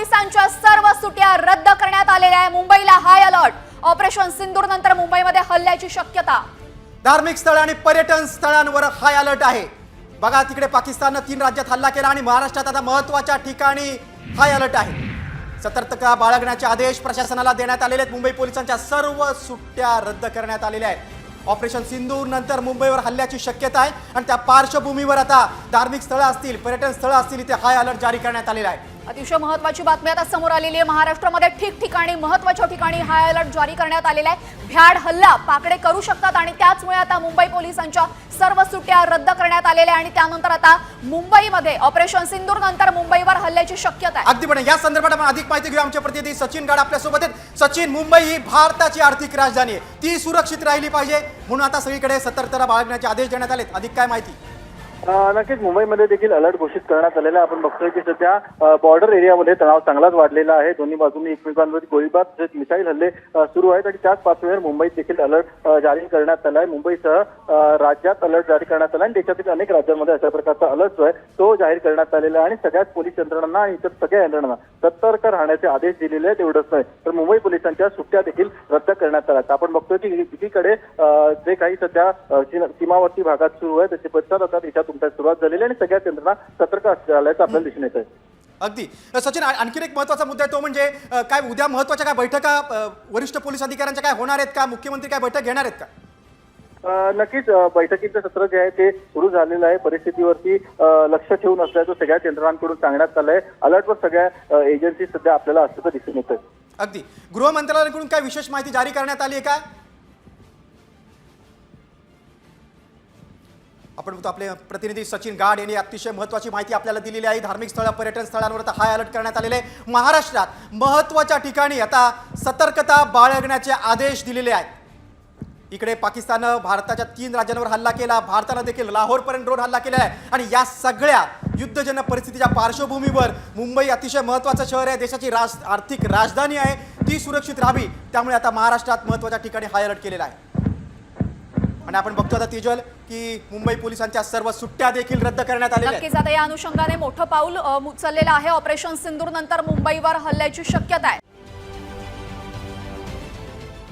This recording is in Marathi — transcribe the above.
पोलिसांच्या सर्व सुट्या रद्द करण्यात आलेल्या आहे. मुंबईला हाय अलर्ट ऑपरेशन सिंदूर नंतर मुंबईमध्ये हल्ल्याची शक्यता. धार्मिक स्थळ आणि पर्यटन स्थळांवर हाय अलर्ट आहे. बघा तिकडे पाकिस्ताननं तीन राज्यात हल्ला केला आणि महाराष्ट्रात आता महत्त्वाच्या ठिकाणी हाय अलर्ट आहे. सतर्कता बाळगण्याचे आदेश प्रशासनाला देण्यात आलेले आहेत. मुंबई पोलिसांच्या सर्व सुट्ट्या रद्द करण्यात आलेल्या आहेत. ऑपरेशन सिंधू नंतर मुंबईवर हल्ल्याची शक्यता आहे. आणि त्या पार्श्वभूमीवर आता धार्मिक स्थळं असतील पर्यटन स्थळं असतील इथे हाय अलर्ट जारी करण्यात आलेला आहे. अतिशय महत्वाची बातमी आता समोर आलेली आहे. महाराष्ट्रामध्ये ठिकठिकाणी महत्त्वाच्या ठिकाणी हाय अलर्ट जारी करण्यात आलेला आहे. भ्याड हल्ला पाकडे करू शकतात आणि त्याचमुळे आता मुंबई पोलिसांच्या सर्व सुट्ट्या रद्द करण्यात आलेल्या आहे आणि त्यानंतर आता मुंबईमध्ये ऑपरेशन सिंदूर नंतर मुंबईवर हल्ल्याची शक्यता आहे. अगदी पण या संदर्भात आपण अधिक माहिती घेऊ. आमच्या प्रतिनिधी सचिन गाड आपल्यासोबत आहेत. सचिन मुंबई ही भारताची आर्थिक राजधानी आहे. ती सुरक्षित राहिली पाहिजे. म्हणून आता सगळीकडे सतर्कता बाळगण्याचे आदेश देण्यात आलेत. अधिक काय माहिती? नक्कीच मुंबईमध्ये देखील अलर्ट घोषित करण्यात आलेला आहे. आपण बघतोय की सध्या बॉर्डर एरियामध्ये तणाव चांगलाच वाढलेला आहे. दोन्ही बाजूंनी एकमेकांवर गोळीबार तसेच मिसाईल हल्ले सुरू आहेत आणि त्याच पार्श्वभूमीवर मुंबईत देखील अलर्ट जारी करण्यात आला आहे मुंबईसह राज्यात अलर्ट जारी करण्यात आला आणि देशातील अनेक राज्यांमध्ये अशा प्रकारचा अलर्ट जो आहे तो जाहीर करण्यात आलेला आहे. आणि सगळ्याच पोलीस यंत्रणांना आणि इतर सगळ्या यंत्रणांना सतर्क राहण्याचे आदेश दिलेले आहेत एवढंच नाही. तर मुंबई पोलिसांच्या सुट्ट्या देखील रद्द करण्यात आल्या आपण बघतोय की एकीकडे जे काही सध्या सीमावर्ती भागात सुरू आहे त्याचे पश्चात आता देशात उमटायला सुरुवात झालेली आहे आणि सगळ्याच यंत्रणा सतर्क असल्याचं आपल्याला दिसून येत आहे अगदी सचिन आणखीन एक महत्त्वाचा मुद्दा आहे तो म्हणजे काय उद्या महत्त्वाच्या काय बैठका वरिष्ठ पोलीस अधिकाऱ्यांच्या काय होणार आहेत का? मुख्यमंत्री काय बैठक घेणार आहेत का? नक्कीच बैठकीचं सत्र जे आहे ते सुरू झालेलं आहे. परिस्थितीवरती लक्ष ठेवून असल्याचं सगळ्याच यंत्रणांकडून सांगण्यात आलंय. अलर्टवर सगळ्या एजन्सी सध्या आपल्याला असल्याचं दिसून येत अगदी. गृह मंत्रालयाकडून काय विशेष माहिती जारी करण्यात आली आहे का? आपण बघतो आपले प्रतिनिधी सचिन गाड यांनी अतिशय महत्वाची माहिती आपल्याला दिलेली आहे. धार्मिक स्थळं पर्यटन स्थळांवर आता हाय अलर्ट करण्यात आलेले आहे. महाराष्ट्रात महत्त्वाच्या ठिकाणी आता सतर्कता बाळगण्याचे आदेश दिलेले आहेत. इकडे पाकिस्ताननं भारताच्या तीन राज्यांवर हल्ला केला. भारतानं देखील लाहोरपर्यंत ड्रोन हल्ला केला आहे आणि या सगळ्या युद्धजन्य परिस्थितीच्या पार्श्वभूमीवर मुंबई अतिशय महत्त्वाचं शहर आहे. देशाची राज आर्थिक राजधानी आहे. ती सुरक्षित राहावी. त्यामुळे आता महाराष्ट्रात महत्त्वाच्या ठिकाणी हाय अलर्ट केलेला आहे. आणि आपण बघतो आता तेजल की मुंबई पोलिसांच्या सर्व सुट्ट्या देखील रद्द करण्यात आलेल्या नक्कीच आता या अनुषंगाने मोठं पाऊल उचललेलं आहे. ऑपरेशन सिंदूर नंतर मुंबईवर हल्ल्याची शक्यता आहे.